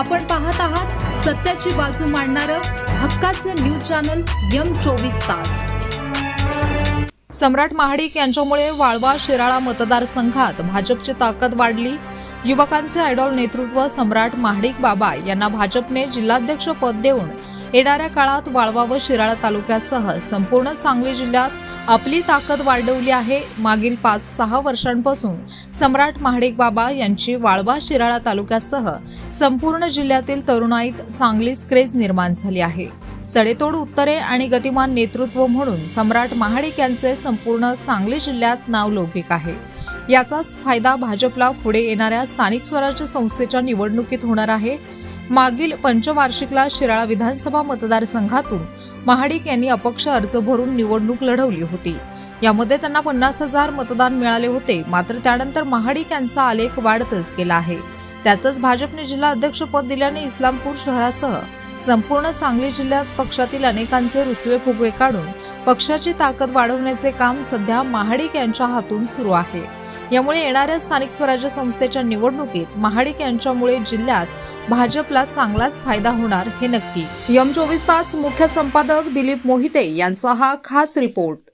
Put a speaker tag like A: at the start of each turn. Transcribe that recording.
A: आपण पाहत आहात सत्याची बाजू मांडणारं हक्काचं न्यूज चॅनल यम चोवीस तास.
B: सम्राट महाडिक यांच्यामुळे वाळवा शिराळा मतदारसंघात भाजपची ताकद वाढली. युवकांचे आयडॉल नेतृत्व सम्राट महाडिक बाबा यांना भाजपने जिल्हाध्यक्ष पद देऊन येणाऱ्या काळात वाळवा व शिराळा तालुक्यासह संपूर्ण सांगली जिल्ह्यात आपली ताकद वाढवली आहे. मागील पाच सहा वर्षांपासून सम्राट महाडिक बाबा यांची वाळवा शिराळा तालुक्यासह संपूर्ण जिल्ह्यातील तरुणाईत चांगलीच क्रेज निर्माण झाली आहे. सडेतोड उत्तरे आणि गतिमान नेतृत्व म्हणून सम्राट महाडिक यांचे संपूर्ण सांगली जिल्ह्यात नाव लौकिक आहे. याचाच फायदा भाजपला पुढे येणाऱ्या स्थानिक स्वराज्य संस्थेच्या निवडणुकीत होणार आहे. मागील पंचवार्षिकला शिराळा विधानसभा मतदारसंघातून महाडिक यांनी अपक्ष अर्ज भरून निवडणूक लढवली होती. यामध्ये त्यांना पन्नास हजार मतदान मिळाले होते. मात्र त्यानंतर महाडिक यांचा आलेख वाढतच गेला आहे. त्यातच भाजपने जिल्हा अध्यक्षपद दिल्याने इस्लामपूर शहरासह संपूर्ण सांगली जिल्ह्यात पक्षातील अनेकांचे रुसवे फुगवे काढून पक्षाची ताकद वाढवण्याचे काम सध्या महाडिक यांच्या हातून सुरू आहे. यामुळे येणाऱ्या स्थानिक स्वराज्य संस्थेच्या निवडणुकीत महाडिक यांच्यामुळे जिल्ह्यात भाजपला चांगलाच फायदा होणार हे नक्की. यम चोवीस तास मुख्य संपादक दिलीप मोहिते यांचा हा खास रिपोर्ट.